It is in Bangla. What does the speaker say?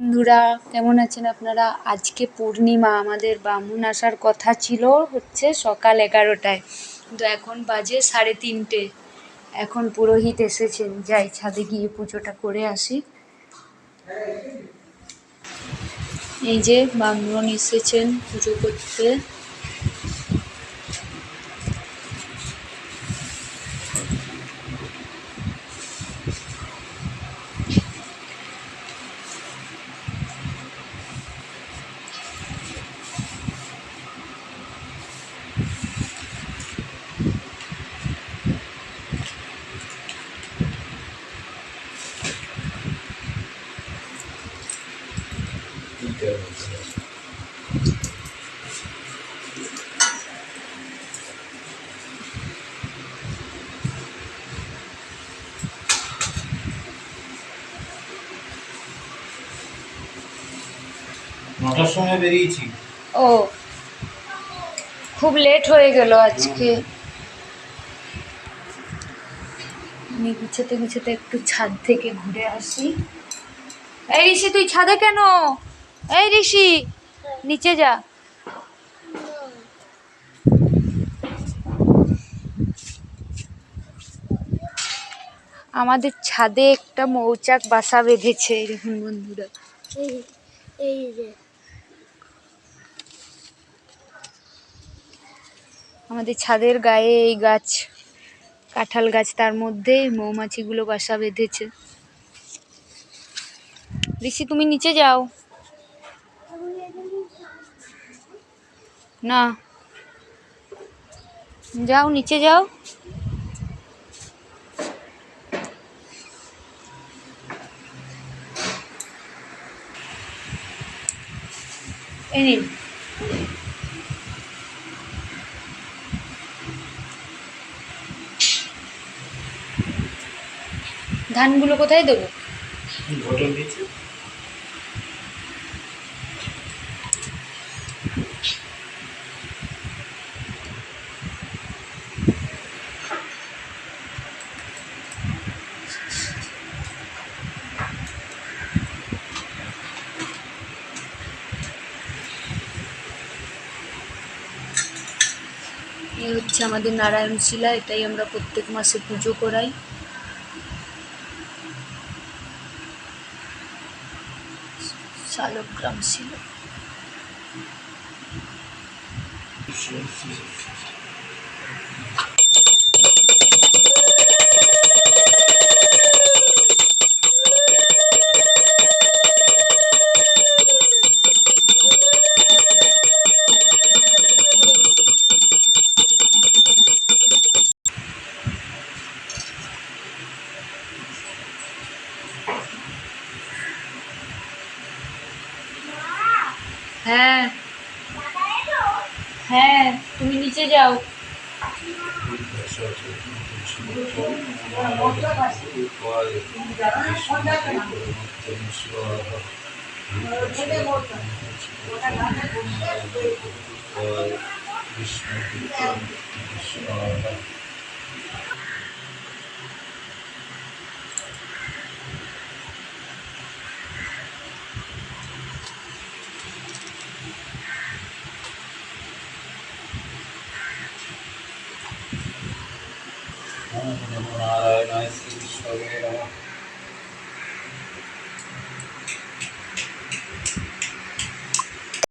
বন্ধুরা, কেমন আছেন আপনারা? আজকে পূর্ণিমা, আমাদের ব্রাহ্মণ আসার কথা ছিল হচ্ছে সকাল এগারোটায়। কিন্তু এখন বাজে সাড়ে তিনটে। এখন পুরোহিত এসেছেন। যাই, ছাদে গিয়ে পুজোটা করে আসি। এই যে ব্রাহ্মণ এসেছেন পুজো করতে। নটার সময় বেরিয়েছি। ও, খুব লেট হয়ে গেল আজকে। আমি গুছাতে গুছাতে একটু ছাদ থেকে ঘুরে আসি। এই ঋষি, তুই ছাদে কেন? এই ঋষি নিচে যা। আমাদের ছাদে একটা মৌচাক বাসা বেঁধেছে এরকম বন্ধুরা। এই এই যে। আমাদের ছাদের গায়ে এই গাছ কাঁঠাল গাছ তার মধ্যে মৌমাছিগুলো বাসা বেঁধেছে। ঋষি তুমি নিচে যাও। না। যাও নিচে যাও। এই ধানগুলো কোথায় দেবো? দিয়েছি। এই হচ্ছে আমাদের নারায়ণ শিলা এটাই আমরা প্রত্যেক মাসে পুজো করাই। শালগ্রাম শিলা। হ্যাঁ। হ্যাঁ তুমি নিচে যাও। নারায়ণ শ্রী বিষ্ণবে নমঃ